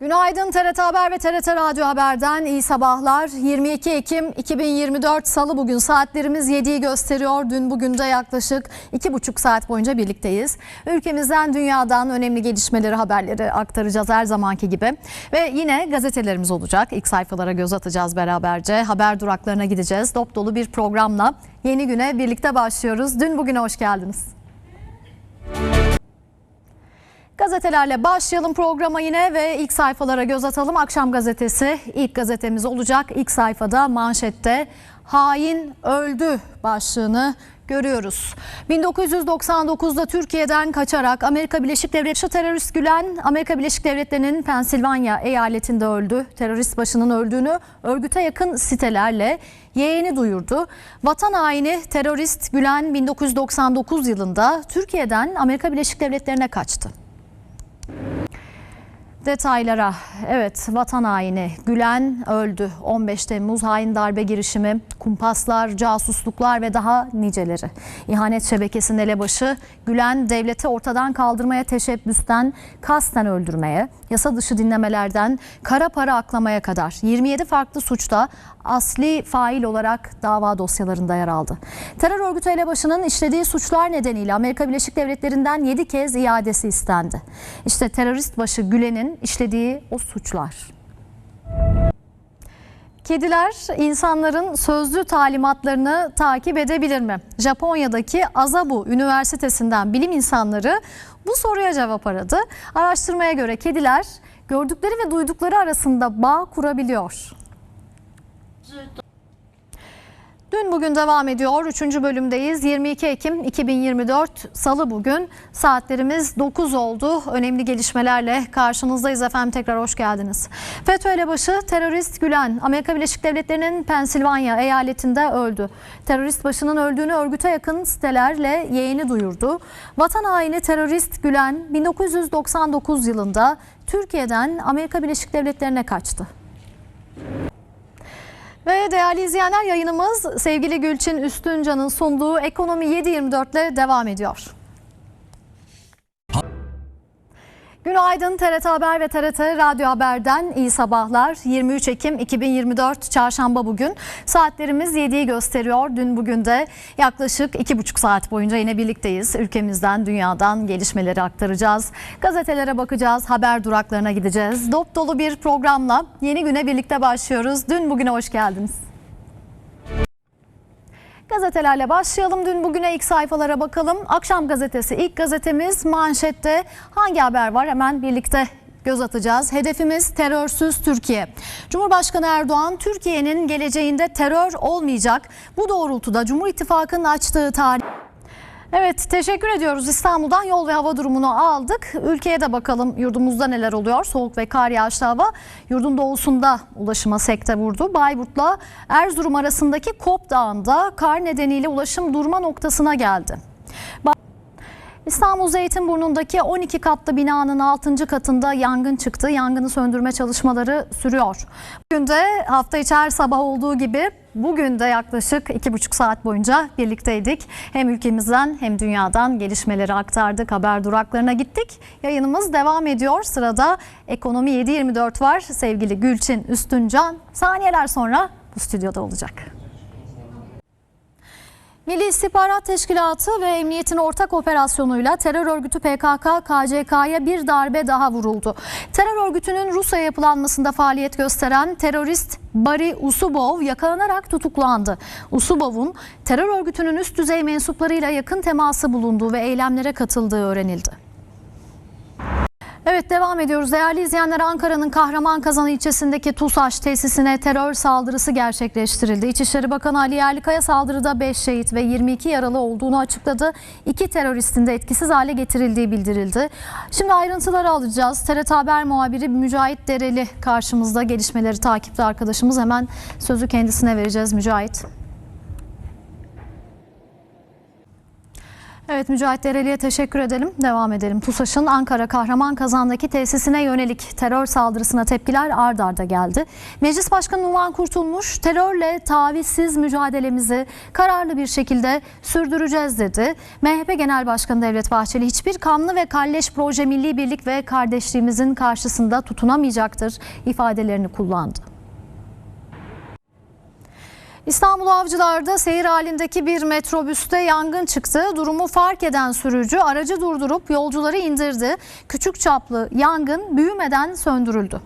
Günaydın TRT Haber ve TRT Radyo Haber'den iyi sabahlar. 22 Ekim 2024 Salı bugün saatlerimiz 7'yi gösteriyor. Dün bugün de yaklaşık 2,5 saat boyunca birlikteyiz. Ülkemizden dünyadan önemli gelişmeleri haberleri aktaracağız her zamanki gibi. Ve yine gazetelerimiz olacak. İlk sayfalara göz atacağız beraberce. Haber duraklarına gideceğiz. Dop dolu bir programla yeni güne birlikte başlıyoruz. Dün bugüne hoş geldiniz. Gazetelerle başlayalım programa yine ve ilk sayfalara göz atalım. Akşam gazetesi ilk gazetemiz olacak. İlk sayfada manşette hain öldü başlığını görüyoruz. 1999'da Türkiye'den kaçarak Amerika Birleşik Devletleri terörist Gülen Amerika Birleşik Devletleri'nin Pensilvanya eyaletinde öldü. Terörist başının öldüğünü örgüte yakın sitelerle yeğeni duyurdu. Vatan haini terörist Gülen 1999 yılında Türkiye'den Amerika Birleşik Devletleri'ne kaçtı. Detaylara evet vatan haini Gülen öldü 15 Temmuz hain darbe girişimi kumpaslar casusluklar ve daha niceleri İhanet şebekesinin elebaşı Gülen devleti ortadan kaldırmaya teşebbüsten kasten öldürmeye yasa dışı dinlemelerden kara para aklamaya kadar 27 farklı suçta asli fail olarak dava dosyalarında yer aldı. Terör örgütü elebaşının işlediği suçlar nedeniyle Amerika Birleşik Devletleri'nden 7 kez iadesi istendi. İşte terörist başı Gülen'in işlediği o suçlar. Kediler insanların sözlü talimatlarını takip edebilir mi? Japonya'daki Azabu Üniversitesi'nden bilim insanları bu soruya cevap aradı. Araştırmaya göre kediler gördükleri ve duydukları arasında bağ kurabiliyor. Dün bugün devam ediyor. Üçüncü bölümdeyiz. 22 Ekim 2024 Salı bugün. Saatlerimiz 9 oldu. Önemli gelişmelerle karşınızdayız efendim. Tekrar hoş geldiniz. FETÖ elebaşı terörist Gülen Amerika Birleşik Devletleri'nin Pensilvanya eyaletinde öldü. Terörist başının öldüğünü örgüte yakın sitelerle yeğeni duyurdu. Vatan haini terörist Gülen 1999 yılında Türkiye'den Amerika Birleşik Devletleri'ne kaçtı. Ve değerli izleyenler yayınımız sevgili Gülçin Üstüncan'ın sunduğu Ekonomi 724 ile devam ediyor. Günaydın TRT Haber ve TRT Radyo Haber'den iyi sabahlar. 23 Ekim 2024 Çarşamba bugün. Saatlerimiz 7'yi gösteriyor. Dün bugün de yaklaşık 2,5 saat boyunca yine birlikteyiz. Ülkemizden, dünyadan gelişmeleri aktaracağız. Gazetelere bakacağız, haber duraklarına gideceğiz. Dop dolu bir programla yeni güne birlikte başlıyoruz. Dün bugüne hoş geldiniz. Gazetelerle başlayalım. Dün bugüne ilk sayfalara bakalım. Akşam gazetesi ilk gazetemiz manşette hangi haber var hemen birlikte göz atacağız. Hedefimiz terörsüz Türkiye. Cumhurbaşkanı Erdoğan Türkiye'nin geleceğinde terör olmayacak. Bu doğrultuda Cumhur İttifakı'nın açtığı tarih Evet teşekkür ediyoruz. İstanbul'dan yol ve hava durumunu aldık. Ülkeye de bakalım yurdumuzda neler oluyor. Soğuk ve kar yağışlı hava yurdun doğusunda ulaşıma sekte vurdu. Bayburt'la Erzurum arasındaki Kop Dağı'nda kar nedeniyle ulaşım durma noktasına geldi. İstanbul Zeytinburnu'ndaki 12 katlı binanın 6. katında yangın çıktı. Yangını söndürme çalışmaları sürüyor. Bugün de hafta içi her sabah olduğu gibi bugün de yaklaşık 2,5 saat boyunca birlikteydik. Hem ülkemizden hem dünyadan gelişmeleri aktardık. Haber duraklarına gittik. Yayınımız devam ediyor. Sırada Ekonomi 724 var. Sevgili Gülçin Üstüncan saniyeler sonra bu stüdyoda olacak. Milli İstihbarat Teşkilatı ve Emniyet'in ortak operasyonuyla terör örgütü PKK KCK'ya bir darbe daha vuruldu. Terör örgütünün Rusya yapılanmasında faaliyet gösteren terörist Bari Usubov yakalanarak tutuklandı. Usubov'un terör örgütünün üst düzey mensuplarıyla yakın teması bulunduğu ve eylemlere katıldığı öğrenildi. Evet devam ediyoruz. Değerli izleyenler Ankara'nın Kahraman ilçesindeki TUSAŞ tesisine terör saldırısı gerçekleştirildi. İçişleri Bakanı Ali Yerlikaya saldırıda 5 şehit ve 22 yaralı olduğunu açıkladı. İki teröristin de etkisiz hale getirildiği bildirildi. Şimdi ayrıntıları alacağız. TRT Haber muhabiri Mücahit Dereli karşımızda gelişmeleri takipte arkadaşımız. Hemen sözü kendisine vereceğiz Mücahit. Evet Mücahit Dereli'ye teşekkür edelim. Devam edelim. TUSAŞ'ın Ankara Kahraman Kazan'daki tesisine yönelik terör saldırısına tepkiler ard arda geldi. Meclis Başkanı Numan Kurtulmuş terörle tavizsiz mücadelemizi kararlı bir şekilde sürdüreceğiz dedi. MHP Genel Başkanı Devlet Bahçeli hiçbir kanlı ve kalleş proje milli birlik ve kardeşliğimizin karşısında tutunamayacaktır ifadelerini kullandı. İstanbul Avcılar'da seyir halindeki bir metrobüste yangın çıktı. Durumu fark eden sürücü aracı durdurup yolcuları indirdi. Küçük çaplı yangın büyümeden söndürüldü.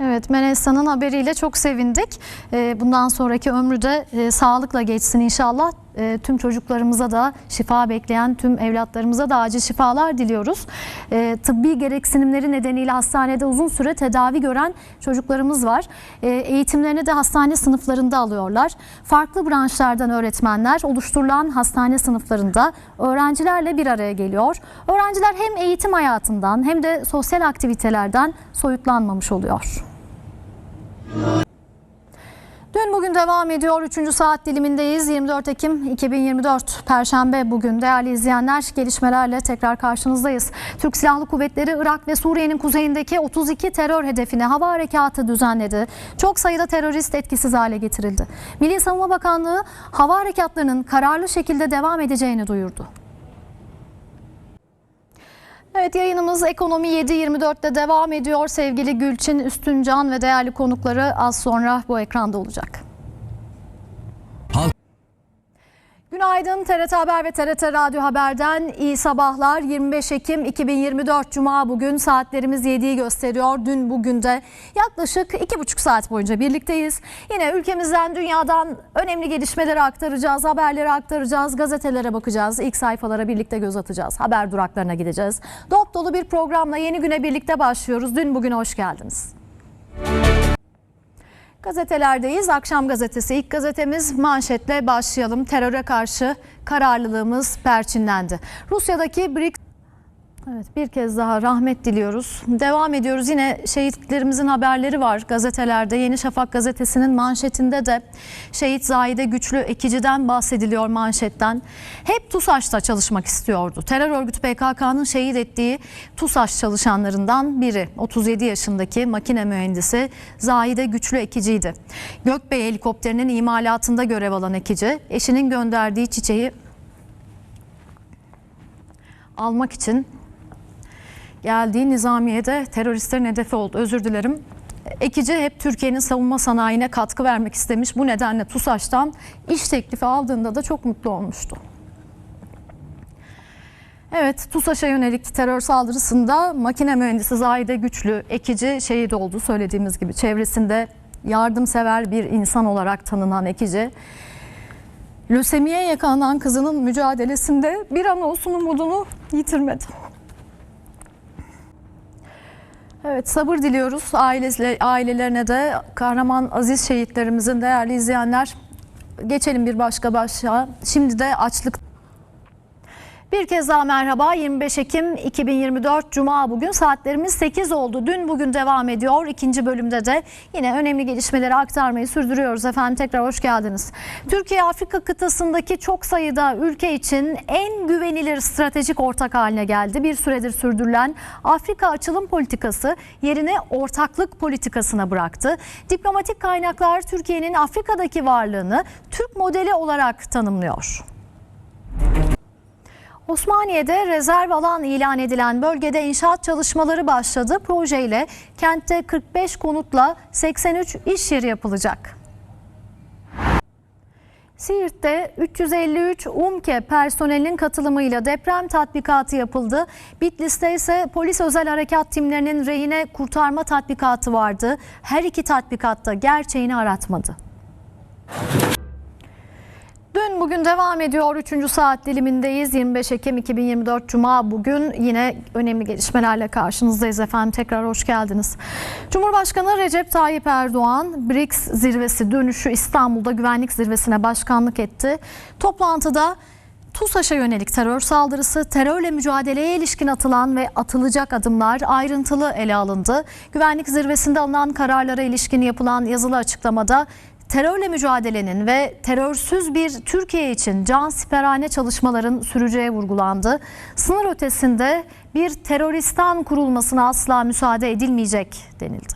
Evet Menesa'nın haberiyle çok sevindik. Ee, Bundan sonraki ömrü de e, sağlıkla geçsin inşallah. E, Tüm çocuklarımıza da şifa bekleyen tüm evlatlarımıza da acil şifalar diliyoruz. E, Tıbbi gereksinimleri nedeniyle hastanede uzun süre tedavi gören çocuklarımız var. E, Eğitimlerini de hastane sınıflarında alıyorlar. Farklı branşlardan öğretmenler oluşturulan hastane sınıflarında öğrencilerle bir araya geliyor. Öğrenciler hem eğitim hayatından hem de sosyal aktivitelerden soyutlanmamış oluyor. Bugün devam ediyor. 3. saat dilimindeyiz. 24 Ekim 2024 Perşembe bugün değerli izleyenler gelişmelerle tekrar karşınızdayız. Türk Silahlı Kuvvetleri Irak ve Suriye'nin kuzeyindeki 32 terör hedefine hava harekatı düzenledi. Çok sayıda terörist etkisiz hale getirildi. Milli Savunma Bakanlığı hava harekatlarının kararlı şekilde devam edeceğini duyurdu. Evet yayınımız Ekonomi 7.24'te devam ediyor. Sevgili Gülçin Üstüncan ve değerli konukları az sonra bu ekranda olacak. Günaydın TRT Haber ve TRT Radyo Haber'den iyi sabahlar. 25 Ekim 2024 Cuma bugün saatlerimiz 7'yi gösteriyor. Dün bugün de yaklaşık 2,5 saat boyunca birlikteyiz. Yine ülkemizden dünyadan önemli gelişmeleri aktaracağız, haberleri aktaracağız, gazetelere bakacağız, ilk sayfalara birlikte göz atacağız, haber duraklarına gideceğiz. Dop dolu bir programla yeni güne birlikte başlıyoruz. Dün bugüne hoş geldiniz. Gazetelerdeyiz. Akşam gazetesi ilk gazetemiz manşetle başlayalım. Teröre karşı kararlılığımız perçinlendi. Rusya'daki BRICS Evet bir kez daha rahmet diliyoruz. Devam ediyoruz. Yine şehitlerimizin haberleri var gazetelerde. Yeni Şafak gazetesinin manşetinde de şehit Zahide Güçlü Ekici'den bahsediliyor manşetten. Hep TUSAŞ'ta çalışmak istiyordu. Terör örgütü PKK'nın şehit ettiği TUSAŞ çalışanlarından biri. 37 yaşındaki makine mühendisi Zahide Güçlü Ekici'ydi. Gökbey helikopterinin imalatında görev alan Ekici, eşinin gönderdiği çiçeği almak için geldiği nizamiyede teröristlerin hedefi oldu. Özür dilerim. Ekici hep Türkiye'nin savunma sanayine katkı vermek istemiş. Bu nedenle TUSAŞ'tan iş teklifi aldığında da çok mutlu olmuştu. Evet, TUSAŞ'a yönelik terör saldırısında makine mühendisi Zahide Güçlü Ekici şehit oldu. Söylediğimiz gibi çevresinde yardımsever bir insan olarak tanınan Ekici. Lösemiye yakalanan kızının mücadelesinde bir an olsun umudunu yitirmedi. Evet sabır diliyoruz ailesine, ailelerine de kahraman aziz şehitlerimizin değerli izleyenler. Geçelim bir başka başlığa. Şimdi de açlık bir kez daha merhaba 25 Ekim 2024 Cuma bugün saatlerimiz 8 oldu. Dün bugün devam ediyor. İkinci bölümde de yine önemli gelişmeleri aktarmayı sürdürüyoruz efendim. Tekrar hoş geldiniz. Türkiye Afrika kıtasındaki çok sayıda ülke için en güvenilir stratejik ortak haline geldi. Bir süredir sürdürülen Afrika açılım politikası yerini ortaklık politikasına bıraktı. Diplomatik kaynaklar Türkiye'nin Afrika'daki varlığını Türk modeli olarak tanımlıyor. Osmaniye'de rezerv alan ilan edilen bölgede inşaat çalışmaları başladı. Projeyle kentte 45 konutla 83 iş yeri yapılacak. Siirt'te 353 UMKE personelinin katılımıyla deprem tatbikatı yapıldı. Bitlis'te ise polis özel harekat timlerinin rehine kurtarma tatbikatı vardı. Her iki tatbikatta gerçeğini aratmadı. Bugün devam ediyor. 3. saat dilimindeyiz. 25 Ekim 2024 Cuma bugün yine önemli gelişmelerle karşınızdayız efendim. Tekrar hoş geldiniz. Cumhurbaşkanı Recep Tayyip Erdoğan BRICS zirvesi dönüşü İstanbul'da güvenlik zirvesine başkanlık etti. Toplantıda TUSAŞ'a yönelik terör saldırısı, terörle mücadeleye ilişkin atılan ve atılacak adımlar ayrıntılı ele alındı. Güvenlik zirvesinde alınan kararlara ilişkin yapılan yazılı açıklamada terörle mücadelenin ve terörsüz bir Türkiye için can siperhane çalışmaların süreceği vurgulandı. Sınır ötesinde bir teröristan kurulmasına asla müsaade edilmeyecek denildi.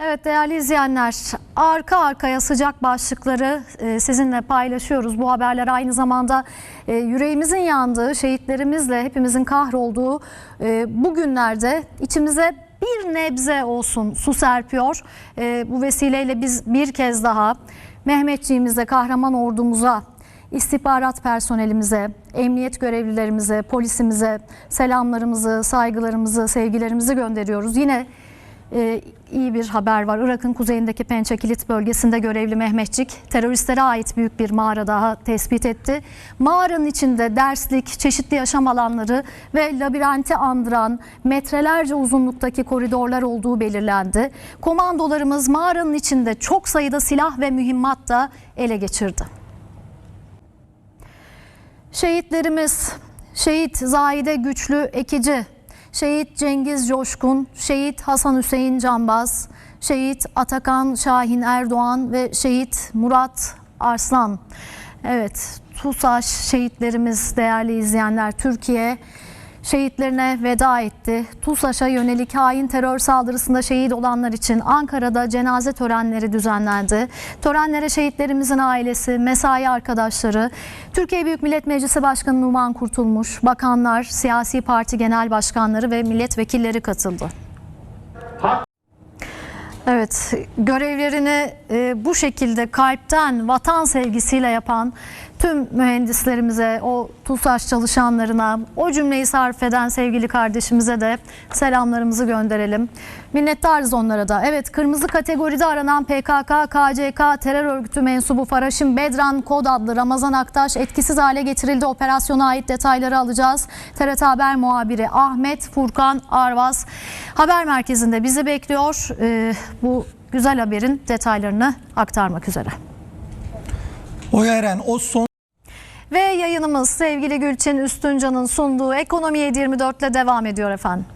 Evet değerli izleyenler arka arkaya sıcak başlıkları e, sizinle paylaşıyoruz. Bu haberler aynı zamanda e, yüreğimizin yandığı, şehitlerimizle hepimizin kahrolduğu e, bu günlerde içimize bir nebze olsun su serpiyor. E, bu vesileyle biz bir kez daha Mehmetçiğimize, kahraman ordumuza, istihbarat personelimize, emniyet görevlilerimize, polisimize selamlarımızı, saygılarımızı, sevgilerimizi gönderiyoruz. Yine ee, iyi bir haber var. Irak'ın kuzeyindeki Pençe Kilit bölgesinde görevli Mehmetçik teröristlere ait büyük bir mağara daha tespit etti. Mağaranın içinde derslik, çeşitli yaşam alanları ve labirenti andıran metrelerce uzunluktaki koridorlar olduğu belirlendi. Komandolarımız mağaranın içinde çok sayıda silah ve mühimmat da ele geçirdi. Şehitlerimiz, şehit Zahide Güçlü Ekici, şehit Cengiz Coşkun, şehit Hasan Hüseyin Canbaz, şehit Atakan Şahin Erdoğan ve şehit Murat Arslan. Evet, TUSAŞ şehitlerimiz değerli izleyenler Türkiye şehitlerine veda etti. TUSAŞ'a yönelik hain terör saldırısında şehit olanlar için Ankara'da cenaze törenleri düzenlendi. Törenlere şehitlerimizin ailesi, mesai arkadaşları, Türkiye Büyük Millet Meclisi Başkanı Numan Kurtulmuş, bakanlar, siyasi parti genel başkanları ve milletvekilleri katıldı. Evet, görevlerini e, bu şekilde kalpten, vatan sevgisiyle yapan tüm mühendislerimize, o TUSAŞ çalışanlarına, o cümleyi sarf eden sevgili kardeşimize de selamlarımızı gönderelim. Minnettarız onlara da. Evet, kırmızı kategoride aranan PKK, KCK terör örgütü mensubu Faraş'ın Bedran Kod adlı Ramazan Aktaş etkisiz hale getirildi. Operasyona ait detayları alacağız. TRT Haber muhabiri Ahmet Furkan Arvaz haber merkezinde bizi bekliyor. Ee, bu güzel haberin detaylarını aktarmak üzere. Oya Eren o son Ve yayınımız sevgili Gülçin Üstüncan'ın sunduğu Ekonomi 724 ile devam ediyor efendim.